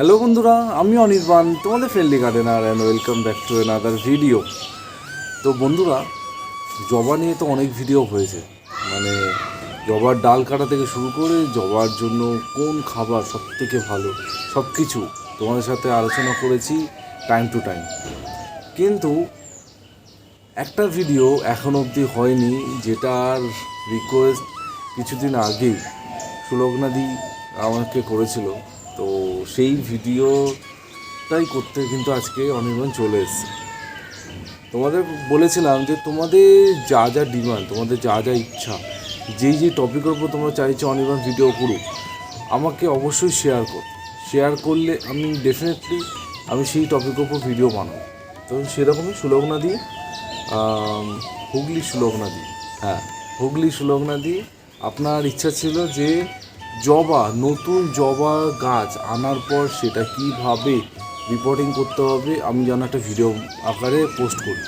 Hello বন্ধুরা, আমি অনির্বাণ, তোমাদের friendly gardener and welcome back to another video তো বন্ধুরা, জবা নিয়ে তো অনেক ভিডিও হয়েছে। মানে জবার ডাল কাটা থেকে শুরু করে জবার জন্য কোন খাবার সব থেকে ভালো সব কিছু তোমাদের সাথে আলোচনা করেছি টাইম টু টাইম কিন্তু একটা ভিডিও এখন অবধি হয়নি, যেটার রিকোয়েস্ট কিছুদিন আগেই সুলগ্নাদি আমাকে করেছিল। তো সেই ভিডিওটাই করতে কিন্তু আজকে অনির্বাণ চলে এসেছে। তোমাদের বলেছিলাম যে তোমাদের যা যা ডিমান্ড, তোমাদের যা যা ইচ্ছা, যেই যে টপিকের উপর তোমরা চাইছো অনির্বাণ ভিডিও করুক, আমাকে অবশ্যই শেয়ার কর। শেয়ার করলে আমি ডেফিনেটলি আমি সেই টপিকের উপর ভিডিও বানাবো। তো সেরকমই সুলগ্না দিয়ে হুগলি সুলগ্নাদি হ্যাঁ হুগলি সুলগ্না দিয়ে আপনার ইচ্ছা ছিল যে জবা, নতুন জবা গাছ আনার পর সেটা কীভাবে রিপোর্টিং করতে হবে, আমি যেন একটা ভিডিও আকারে পোস্ট করি।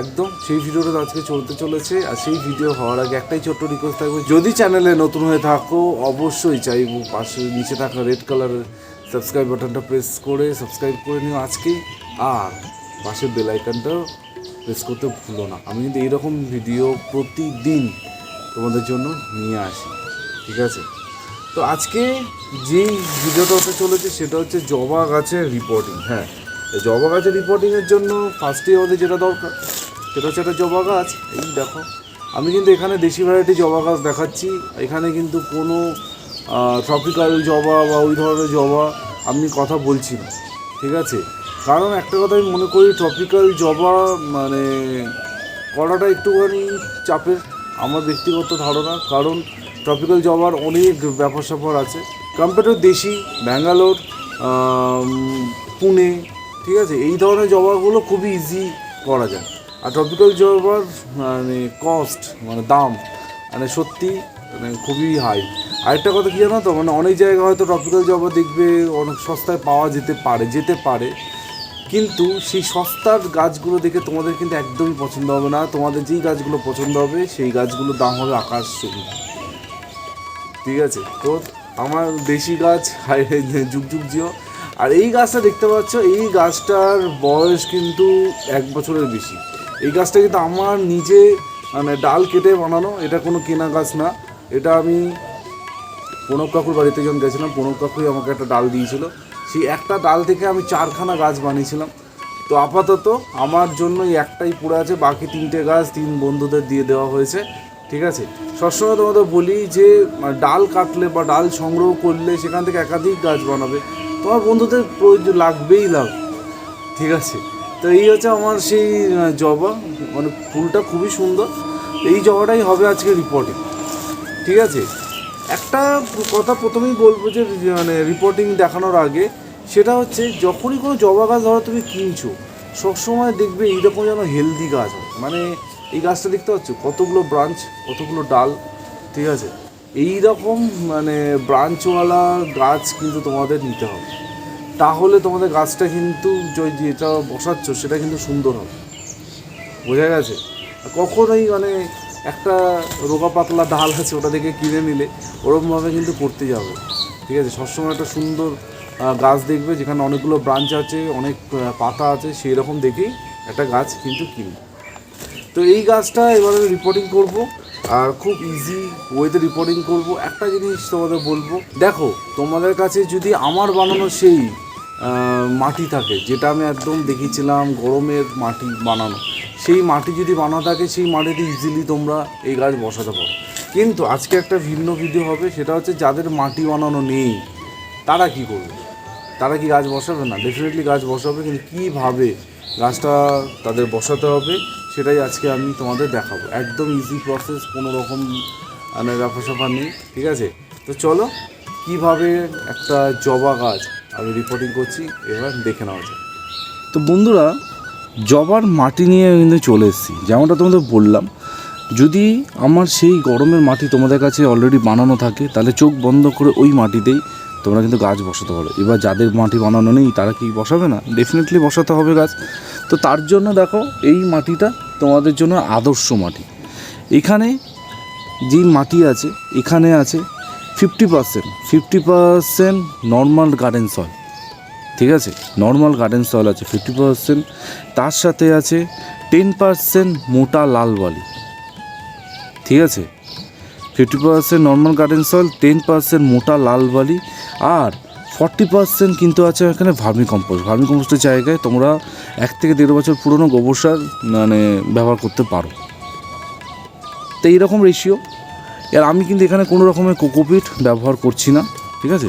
একদম, সেই ভিডিওটা আজকে চলতে চলেছে, আর সেই ভিডিও হওয়ার আগে একটাই ছোট্ট রিকোয়েস্ট থাকবে, যদি চ্যানেলে নতুন হয়ে থাকো, অবশ্যই চাইব পাশে নিচে থাকা রেড কালারের সাবস্ক্রাইব বাটনটা প্রেস করে সাবস্ক্রাইব করে নিও আজকেই আর পাশের বেল প্রেস করতে ভুলো না। আমি কিন্তু এইরকম ভিডিও প্রতিদিন তোমাদের জন্য নিয়ে আসি, ঠিক আছে? তো আজকে যেই ভিডিওটা হতে চলেছে সেটা হচ্ছে জবা গাছের রিপোর্টিং হ্যাঁ। জবা গাছের রিপোর্টিংয়ের জন্য ফার্স্টে আমাদের যেটা দরকার, সেটা হচ্ছে একটা জবা গাছ। এই দেখো, আমি কিন্তু এখানে দেশি ভ্যারাইটি জবা গাছ দেখাচ্ছি। এখানে কিন্তু কোনো ট্রপিক্যাল জবা বা ওই ধরনের জবা আমি কথা বলছি না, ঠিক আছে? কারণ একটা কথা আমি মনে করি ট্রপিক্যাল জবা মানে করাটা একটুখানি চাপের, আমার ব্যক্তিগত ধারণা। কারণ ট্রপিক্যাল জবার অনেক ব্যাপার স্যাপার আছে। কম্পেয়ার টু দেশি, ব্যাঙ্গালোর পুনে, ঠিক আছে? এই ধরনের জবাগুলো খুবই ইজি করা যায়। আর ট্রপিক্যাল জবার মানে কস্ট মানে দাম মানে সত্যি মানে খুবই হাই আরেকটা কথা কি জানো তো? মানে অনেক জায়গায় হয়তো ট্রপিক্যাল জবা দেখবে, অনেক সস্তায় পাওয়া যেতে পারে যেতে পারে। কিন্তু সেই সস্তার গাছগুলো দেখে তোমাদের কিন্তু একদমই পছন্দ হবে না। তোমাদের যেই গাছগুলো পছন্দ হবে, সেই গাছগুলোর দাম হবে আকাশ ঠিক আছে? তো আমার দেশি গাছ যুগ যুগ জিও। আর এই গাছটা দেখতে পাচ্ছ, এই গাছটার বয়স কিন্তু এক বছরের বেশি। এই গাছটা কিন্তু আমার নিজে মানে ডাল কেটে বানানো, এটা কোনো কেনা গাছ না। এটা আমি প্রণব কাকুর বাড়িতে যখন গেছিলাম, প্রণব কাকুই আমাকে একটা ডাল দিয়েছিল। সেই একটা ডাল থেকে আমি চারখানা গাছ বানিয়েছিলাম। তো আপাতত আমার জন্য একটাই পড়ে আছে, বাকি তিনটে গাছ তিন বন্ধুদের দিয়ে দেওয়া হয়েছে। ঠিক আছে? সবসময় তোমাদের বলি যে ডাল কাটলে বা ডাল সংগ্রহ করলে সেখান থেকে একাধিক গাছ বানাবে। তোমার বন্ধুদের প্রয়োজন লাগবেই লাগবে ঠিক আছে? তো এই হচ্ছে আমার সেই জবা। মানে ফুলটা খুবই সুন্দর। এই জবাটাই হবে আজকে রিপোর্টিং ঠিক আছে? একটা কথা প্রথমেই বলব যে মানে রিপোর্টিং দেখানোর আগে, সেটা হচ্ছে যখনই কোনো জবা গাছ ধরো তুমি কিনছো, সবসময় দেখবে এইরকম যেন হেলদি গাছ হয়। মানে এই গাছটা দেখতে পাচ্ছ? কতগুলো ব্রাঞ্চ কতগুলো ডাল, ঠিক আছে? এই রকম মানে ব্রাঞ্চওয়ালা গাছ কিন্তু তোমাদের নিতে হবে। তাহলে তোমাদের গাছটা কিন্তু যেটা বসাচ্ছ, সেটা কিন্তু সুন্দর হবে। বোঝা গেছে? কখনোই মানে একটা রোগা পাতলা ডাল আছে, ওটা থেকে কিনে নিলে ওরকমভাবে কিন্তু করতে যাবে। ঠিক আছে? সবসময় একটা সুন্দর গাছ দেখবে, যেখানে অনেকগুলো ব্রাঞ্চ আছে, অনেক পাতা আছে সেই রকম দেখেই একটা গাছ কিন্তু কিনবে। তো এই গাছটা এবার আমি রিপোর্টিং করব, আর খুব ইজি ওয়েতে রিপোর্টিং করব। একটা জিনিস তোমাদের বলব, দেখো, তোমাদের কাছে যদি আমার বানানো সেই মাটি থাকে, যেটা আমি একদম দেখিয়েছিলাম গরমের মাটি বানানো, সেই মাটি যদি বানা থাকে, সেই মাটিতে ইজিলি তোমরা এই গাছ বসাতে পারো। কিন্তু আজকে একটা ভিন্ন ভিডিও হবে, সেটা হচ্ছে যাদের মাটি বানানো নেই, তারা কি করবে? তারা কি গাছ বসাবে না? ডেফিনেটলি গাছ বসাবে, কিন্তু কীভাবে গাছটা তাদের বসাতে হবে সেটাই আজকে আমি তোমাদের দেখাবো। একদম ইজি প্রসেস কোনো রকম মানে ব্যাপার স্যাপার নেই, ঠিক আছে? তো চলো, কীভাবে একটা জবা গাছ আমি রিপোর্টিং করছি, এবার দেখে নেওয়া যায় তো বন্ধুরা, জবার মাটি নিয়ে কিন্তু চলে এসেছি। যেমনটা তোমাদের বললাম, যদি আমার সেই গরমের মাটি তোমাদের কাছে অলরেডি বানানো থাকে, তাহলে চোখ বন্ধ করে ওই মাটিতেই তোমরা কিন্তু গাছ বসাতে পারো। এবার যাদের মাটি বানানো নেই, তারা কি বসাবে না? ডেফিনেটলি বসাতে হবে গাছ। তো তার জন্য দেখো, এই মাটিটা তোমাদের জন্য আদর্শ মাটি। এখানে যেই মাটি আছে, এখানে আছে fifty percent fifty percent normal garden soil ঠিক আছে? নর্মাল গার্ডেন সয়েল আছে ফিফটি পার্সেন্ট তার সাথে আছে টেন পার্সেন্ট মোটা লাল বালি। ঠিক আছে? Fifty percent normal garden soil ten percent মোটা লাল বালি আর ফর্টি পার্সেন্ট কিন্তু আছে এখানে ভার্মি কম্পোস্ট ভার্মি কম্পোস্টের জায়গায় তোমরা এক থেকে দেড় বছর পুরনো গোবর সার মানে ব্যবহার করতে পারো। তো এইরকম রেশিও এর আমি কিন্তু এখানে কোনো রকমের কোকোপিট ব্যবহার করছি না, ঠিক আছে?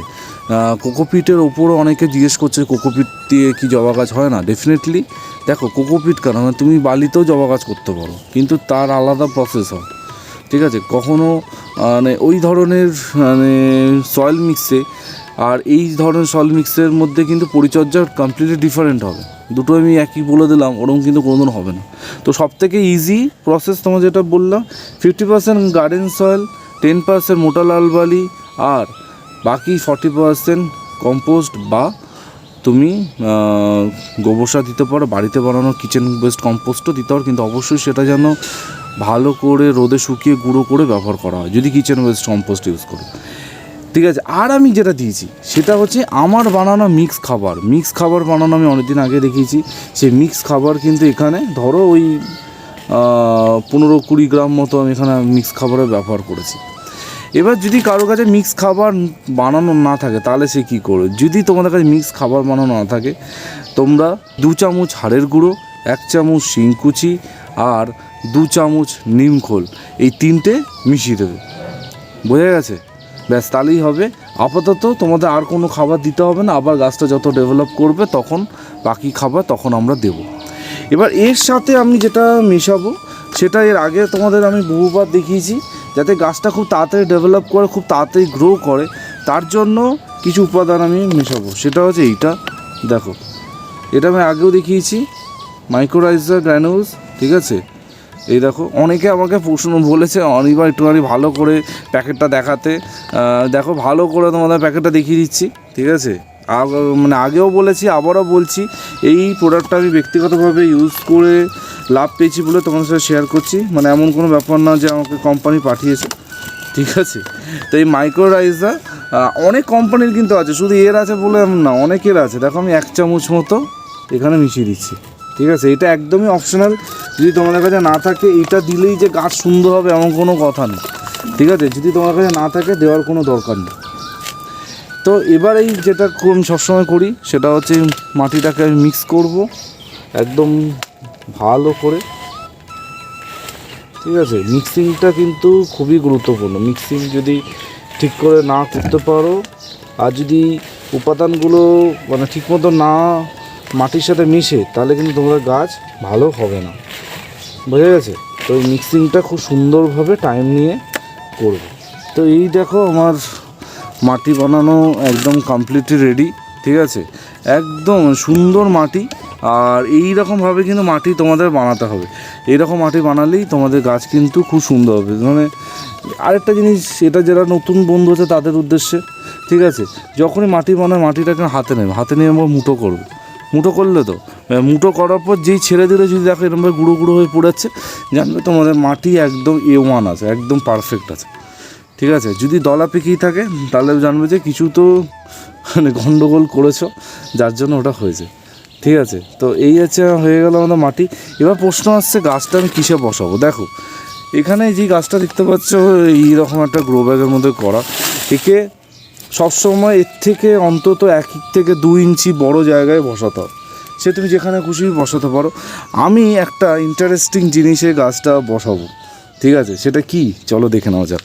কোকোপিটের ওপরও অনেকে জিজ্ঞেস করছে কোকোপিট দিয়ে কি জবা গাছ হয় না? ডেফিনেটলি দেখো কোকোপিট কেন? মানে তুমি বালিতেও জবা গাছ করতে পারো, কিন্তু তার আলাদা প্রসেস হয়। ঠিক আছে? কখনো মানে ওই ধরনের মানে সয়েল মিক্সে আর এই ধরনের সয়েল মিক্সের মধ্যে কিন্তু পরিচর্যা কমপ্লিটলি ডিফারেন্ট হবে। দুটো আমি একই বলে দিলাম ওরকম কিন্তু কোনোদিন হবে না। তো সব থেকে ইজি প্রসেস তোমার যেটা বললাম fifty percent garden soil ten percent মোটা লাল বালি আর বাকি ফর্টি পার্সেন্ট কম্পোস্ট বা তুমি গোবর সার দিতে পারো, বাড়িতে বানানো কিচেন বেস্ট কম্পোস্টও দিতে পারো। কিন্তু অবশ্যই সেটা যেন ভালো করে রোদে শুকিয়ে গুঁড়ো করে ব্যবহার করা হয়, যদি কিচেন ওয়েস্ট কম্পোস্ট ইউজ করো ঠিক আছে, আর আমি যেটা দিয়েছি, সেটা হচ্ছে আমার বানানো মিক্স খাবার। মিক্স খাবার বানানো আমি অনেকদিন আগে দেখিয়েছি সেই মিক্স খাবার কিন্তু এখানে ধরো ওই পনেরো কুড়ি গ্রাম মতো আমি এখানে মিক্স খাবারের ব্যবহার করেছি। এবার যদি কারও কাছে মিক্স খাবার বানানো না থাকে, তাহলে সে কী করবে? যদি তোমাদের কাছে মিক্স খাবার বানানো না থাকে, তোমরা দু চামচ হাড়ের গুঁড়ো, এক চামচ শিংকুচি আর দু চামচ নিমখোল এই তিনটে মিশিয়ে দেবে। বোঝা গেছে? ব্যাস, তাহলেই হবে। আপাতত তোমাদের আর কোনো খাবার দিতে হবে না, আবার গাছটা যত ডেভেলপ করবে তখন বাকি খাবার তখন আমরা দেব। এবার এর সাথে আমি যেটা মেশাবো, সেটা এর আগে তোমাদের আমি বহুবার দেখিয়েছি, যাতে গাছটা খুব তাড়াতাড়ি ডেভেলপ করে, খুব তাড়াতাড়ি গ্রো করে, তার জন্য কিছু উপাদান আমি মেশাবো। সেটা হচ্ছে এইটা। দেখো, এটা আমি আগেও দেখিয়েছি মাইক্রোরাইজার গ্র্যানুলস ঠিক আছে? এই দেখো, অনেকে আমাকে প্রশ্ন বলেছে, অনিবার একটুখানি ভালো করে প্যাকেটটা দেখাতে। দেখো, ভালো করে তোমাদের প্যাকেটটা দেখিয়ে দিচ্ছি, ঠিক আছে? মানে আগেও বলেছি, আবারও বলছি, এই প্রোডাক্টটা আমি ব্যক্তিগতভাবে ইউজ করে লাভ পেয়েছি বলে তোমাদের সাথে শেয়ার করছি। মানে এমন কোনো ব্যাপার না যে আমাকে কোম্পানি পাঠিয়েছে, ঠিক আছে? তো এই মাইক্রোরাইজার অনেক কোম্পানির কিন্তু আছে, শুধু এর আছে বলে না, অনেকের আছে। দেখো, আমি এক চামচ মতো এখানে মিশিয়ে দিচ্ছি। ঠিক আছে? এটা একদমই অপশনাল যদি তোমাদের কাছে না থাকে, এটা দিলেই যে গাছ সুন্দর হবে এমন কোনো কথা নেই ঠিক আছে? যদি তোমার কাছে না থাকে, দেওয়ার কোনো দরকার নেই। তো এবার এই যেটা সবসময় করি, সেটা হচ্ছে মাটিটাকে আমি মিক্স করব, একদম ভালো করে। ঠিক আছে? মিক্সিংটা কিন্তু খুবই গুরুত্বপূর্ণ। মিক্সিং যদি ঠিক করে না করতে পারো, আর যদি উপাদানগুলো মানে ঠিকমতো না মাটির সাথে মিশে, তাহলে কিন্তু তোমাদের গাছ ভালো হবে না। বোঝা গেছে? তো এই মিক্সিংটা খুব সুন্দরভাবে টাইম নিয়ে করবে। তো এই দেখো আমার মাটি বানানো একদম কমপ্লিটলি রেডি ঠিক আছে? একদম সুন্দর মাটি, আর এই রকমভাবে কিন্তু মাটি তোমাদের বানাতে হবে। এই রকম মাটি বানালেই তোমাদের গাছ কিন্তু খুব সুন্দর হবে। মানে আরেকটা জিনিস, এটা যারা নতুন বন্ধু আছে, তাদের উদ্দেশ্যে, ঠিক আছে? যখনই মাটি বানায়, মাটিটাকে হাতে নেবে। হাতে নিয়ে আমরা মুঠো করবে। মুঠো করলে তো। মুঠো করার পর যেই ছেড়ে দিলে যদি দেখো এরকমভাবে গুঁড়ো গুঁড়ো হয়ে পড়েছে, জানবে তোমাদের মাটি একদম এ ওয়ান আছে, একদম পারফেক্ট আছে। ঠিক আছে? যদি দলা পেকেই থাকে, তাহলে জানবে যে কিছু তো মানে গন্ডগোল করেছ, যার জন্য ওটা হয়েছে। ঠিক আছে? তো এই হচ্ছে হয়ে গেল আমাদের মাটি। এবার প্রশ্ন আসছে গাছটা আমি কিসে বসাবো? দেখো, এখানে যে গাছটা দেখতে পাচ্ছ এইরকম একটা গ্রো ব্যাগের মধ্যে করা। একে সবসময় এর থেকে অন্তত এক থেকে দু ইঞ্চি বড় জায়গায় বসাতে হবে। সে তুমি যেখানে খুশি বসাতে পারো। আমি একটা ইন্টারেস্টিং জিনিসে গাছটা বসাবো। ঠিক আছে? সেটা কি? চলো দেখে নেওয়া যাক।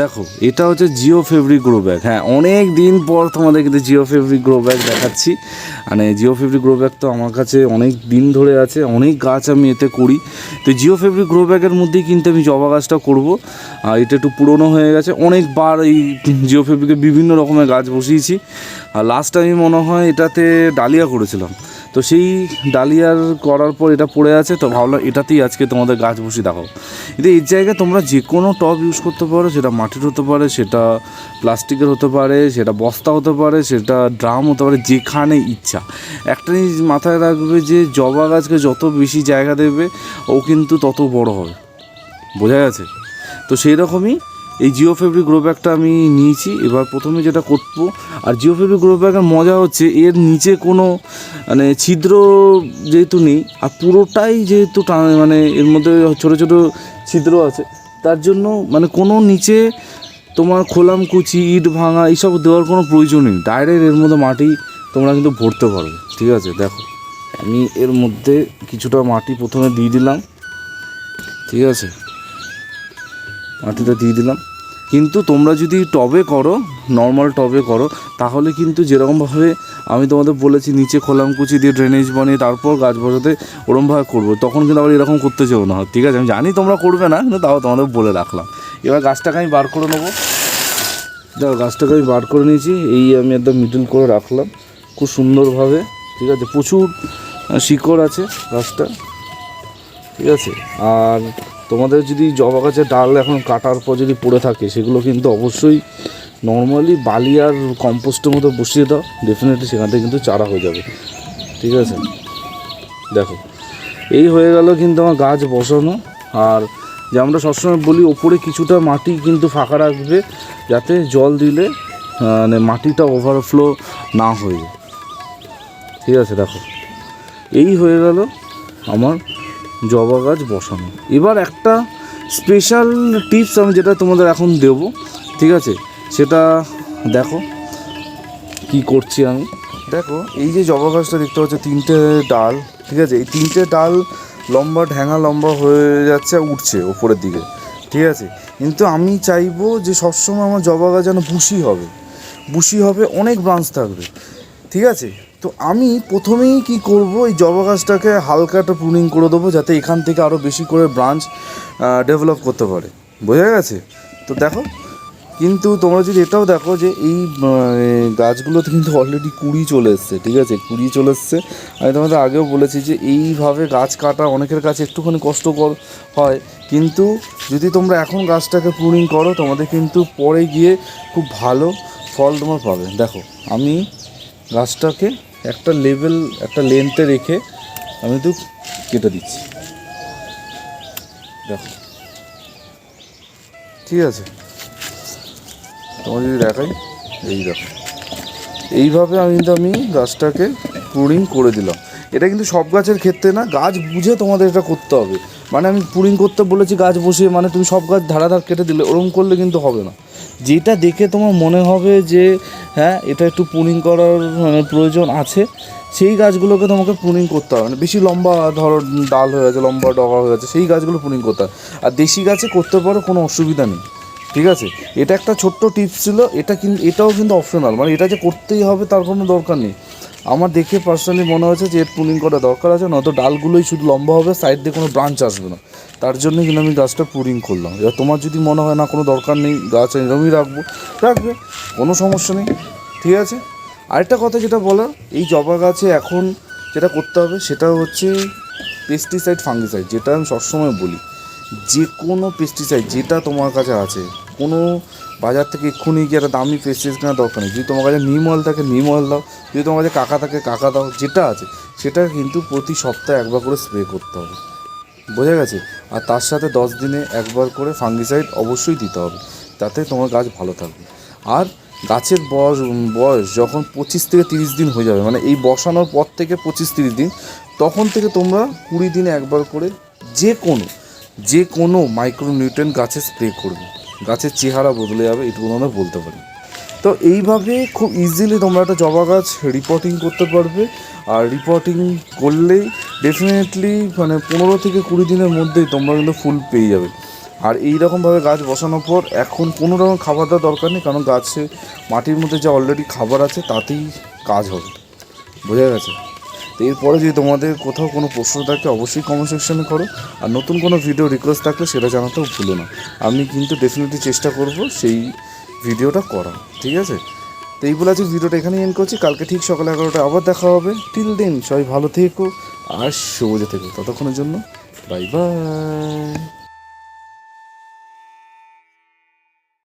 দেখো, এটা হচ্ছে জিও ফেব্রিক গ্রো ব্যাগ হ্যাঁ অনেক দিন পর তোমাদের কিন্তু জিও ফেব্রিক গ্রো ব্যাগ দেখাচ্ছি। মানে জিও ফেব্রিক গ্রো ব্যাগ তো আমার কাছে অনেক দিন ধরে আছে, অনেক গাছ আমি এতে করি। তো জিও ফেব্রিক গ্রো ব্যাগের মধ্যেই কিন্তু আমি জবা গাছটা করব। আর এটা একটু পুরনো হয়ে গেছে। অনেকবার এই জিও ফেব্রিকে বিভিন্ন রকমের গাছ বসিয়েছি। আর লাস্ট আমি মনে হয় এটাতে ডালিয়া করেছিলাম। তো সেই ডালিয়ার করার পর এটা পড়ে আছে, তো ভাবলাম এটাতেই আজকে তোমাদের গাছ বসি দেখাও কিন্তু এর জায়গায় তোমরা যে কোনো টব ইউজ করতে পারো, সেটা মাটির হতে পারে, সেটা প্লাস্টিকের হতে পারে, সেটা বস্তা হতে পারে, সেটা ড্রাম হতে পারে, যেখানে ইচ্ছা। একটা জিনিস মাথায় রাখবে যে জবা গাছকে যত বেশি জায়গা দেবে, ও কিন্তু তত বড় হবে। বোঝা গেছে? তো সেই রকমই এই জিও ফেব্রিক গ্রো ব্যাগটা আমি নিয়েছি। এবার প্রথমে যেটা করব, আর জিও ফেব্রিক গ্রো ব্যাগের মজা হচ্ছে, এর নিচে কোনো মানে ছিদ্র যেহেতু নেই, আর পুরোটাই যেহেতু মানে এর মধ্যে ছোটো ছোটো ছিদ্র আছে, তার জন্য মানে কোনো নিচে তোমার খোলাম কুচি ইট ভাঙা, এইসব দেওয়ার কোনো প্রয়োজন নেই। ডাইরেক্ট এর মধ্যে মাটি তোমরা কিন্তু ভরতে পারবে, ঠিক আছে? দেখো, আমি এর মধ্যে কিছুটা মাটি প্রথমে দিয়ে দিলাম, ঠিক আছে? মাটিটা দিয়ে দিলাম। কিন্তু তোমরা যদি টবে করো নর্মাল টবে করো, তাহলে কিন্তু যেরকমভাবে আমি তোমাদের বলেছি, নিচে খোলাম কুচি দিয়ে ড্রেনেজ বানিয়ে তারপর গাছ বসাতে ওরমভাবে করব, তখন কিন্তু আবার এরকম করতে চাও না। ঠিক আছে, আমি জানি তোমরা করবে না, কিন্তু তাও তোমাদের বলে রাখলাম। এবার গাছটাকে আমি বার করে নেব। দেখো গাছটাকে আমি বার করে নিয়েছি, এই আমি একদম মিডল করে রাখলাম, খুব সুন্দরভাবে। ঠিক আছে, প্রচুর শিকড় আছে গাছটা। ঠিক আছে, আর তোমাদের যদি জবা গাছের ডাল এখন কাটার পর যদি পড়ে থাকে, সেগুলো কিন্তু অবশ্যই নর্মালি বালি আর কম্পোস্টের মতো বসিয়ে দাও ডেফিনেটলি সেখান থেকে কিন্তু চারা হয়ে যাবে। ঠিক আছে? দেখো, এই হয়ে গেল কিন্তু আমার গাছ বসানো। আর যে আমরা সবসময় বলি, ওপরে কিছুটা মাটি কিন্তু ফাঁকা রাখবে, যাতে জল দিলে মানে মাটিটা ওভারফ্লো না হয়ে ঠিক আছে, দেখো। এই হয়ে গেল আমার জবা গাছ বসানো। এবার একটা স্পেশাল টিপস আমি যেটা তোমাদের এখন দেব, ঠিক আছে? সেটা দেখো, কি করছি আমি। দেখো, এই যে জবা গাছটা দেখতে পাচ্ছ, তিনটে ডাল, ঠিক আছে? এই তিনটে ডাল লম্বা ঢ্যাঙা লম্বা হয়ে যাচ্ছে উঠছে ওপরের দিকে, ঠিক আছে? কিন্তু আমি চাইব যে সবসময় আমার জবা গাছ যেন বুশি হবে। বুশি হবে, অনেক ব্রাঞ্চ থাকবে, ঠিক আছে? তো আমি প্রথমেই কি করব, এই জবা গাছটাকে হালকা একটা প্রুনিং করে দেবো যাতে এখান থেকে আরও বেশি করে ব্রাঞ্চ ডেভেলপ করতে পারে। বোঝা গেছে? তো দেখো, কিন্তু তোমরা যদি এটাও দেখো যে এই গাছগুলোতে কিন্তু অলরেডি কুড়ি চলে এসছে, ঠিক আছে? কুড়ি চলে এসছে। আমি তোমাদের আগেও বলেছি যে এইভাবে গাছ কাটা অনেকের কাছে একটুখানি কষ্টকর হয়। কিন্তু যদি তোমরা এখন গাছটাকে প্রুনিং করো, তোমাদের কিন্তু পরে গিয়ে খুব ভালো ফল তোমার পাবে। দেখো, আমি গাছটাকে একটা লেভেল একটা লেন্থে রেখে আমি তো কেটে দিচ্ছি। দেখো। ঠিক আছে? তোমার যদি দেখাই, এই দেখো। এইভাবে আমি কিন্তু আমি গাছটাকে পুরিং করে দিলাম। এটা কিন্তু সব গাছের ক্ষেত্রে না, গাছ বুঝে তোমাদের এটা করতে হবে। মানে আমি প্রুনিং করতে বলেছি, গাছ বসিয়ে মানে তুমি সব গাছ ধারাধার কেটে দিলে ওরকম করলে কিন্তু হবে না। যেটা দেখে তোমার মনে হবে যে হ্যাঁ এটা একটু প্রুনিং করার মানে প্রয়োজন আছে। সেই গাছগুলোকে তোমাকে প্রুনিং করতে হবে। মানে বেশি লম্বা, ধরো, ডাল হয়ে গেছে, লম্বা ডগা হয়ে গেছে, সেই গাছগুলো প্রুনিং করতে হবে। আর দেশি গাছে করতে পারো, কোনো অসুবিধা নেই। ঠিক আছে? এটা একটা ছোট্ট টিপস ছিল। এটা কিন্তু এটাও কিন্তু অপশনাল মানে এটা যে করতেই হবে, তার কোনো দরকার নেই। আমার দেখে পার্সোনালি মনে হয়েছে যে এর পুলিং করা দরকার আছে, নয়তো ডালগুলোই শুধু লম্বা হবে সাইড দিয়ে কোনো ব্রাঞ্চ আসবে না। তার জন্য কিন্তু আমি গাছটা পুরিং করলাম। এবার তোমার যদি মনে হয় না কোনো দরকার নেই, গাছ এরকমই রাখব। রাখবে, কোনো সমস্যা নেই। ঠিক আছে? আরেকটা কথা যেটা বলার, এই জবা গাছে এখন যেটা করতে হবে, সেটা হচ্ছে পেস্টিসাইড ফাঙ্গিসাইড যেটা আমি সবসময় বলি। যে কোনো পেস্টিসাইড যেটা তোমার কাছে আছে কোনো বাজার থেকে এক্ষুনি গিয়ে একটা দামি পেস্টিসাইড কেনার দরকার নেই। যদি তোমার কাছে নিম অয়েল থাকে, নিম অয়েল দাও। যদি তোমার কাছে কাকা থাকে, কাকা দাও। যেটা আছে, সেটা কিন্তু প্রতি সপ্তাহে একবার করে স্প্রে করতে হবে। বোঝা গেছে? আর তার সাথে দশ দিনে একবার করে ফাঙ্গিসাইড অবশ্যই দিতে হবে। তাতে তোমার গাছ ভালো থাকবে। আর গাছের বয়স বয়স যখন পঁচিশ থেকে তিরিশ দিন হয়ে যাবে মানে এই বসানোর পর থেকে পঁচিশ তিরিশ দিন, তখন থেকে তোমরা কুড়ি দিনে একবার করে যে কোনো যে কোনো মাইক্রোনিউট্রেন গাছে স্প্রে করবে। গাছের চেহারা বদলে যাবে, এটুকু আমরা বলতে পারি। তো এইভাবে খুব ইজিলি তোমরা একটা জবা গাছ রিপোর্টিং করতে পারবে। আর রিপোর্টিং করলেই ডেফিনেটলি মানে পনেরো থেকে কুড়ি দিনের মধ্যেই তোমরা কিন্তু ফুল পেয়ে যাবে। আর এই রকমভাবে গাছ বসানোর পর এখন কোনো রকম খাবার দেওয়ার দরকার নেই, কারণ গাছে মাটির মধ্যে যা অলরেডি খাবার আছে, তাতেই কাজ হবে। বোঝা গেছে? তো এরপরে যদি তোমাদের কোথাও কোনো প্রশ্ন থাকে, অবশ্যই কমেন্ট সেকশনে করো। আর নতুন কোনো ভিডিও রিকোয়েস্ট থাকলে সেটা জানাতেও ভুলো না। আমি কিন্তু ডেফিনেটলি চেষ্টা করব সেই ভিডিওটা করা ঠিক আছে? তো এই বলে আজকে ভিডিওটা এখানেই এন্ড করছি। কালকে ঠিক সকাল এগারোটা আবার দেখা হবে। টিল দিন সবাই ভালো থেকো আর সবুজে থেকো। ততক্ষণের জন্য বাই বাই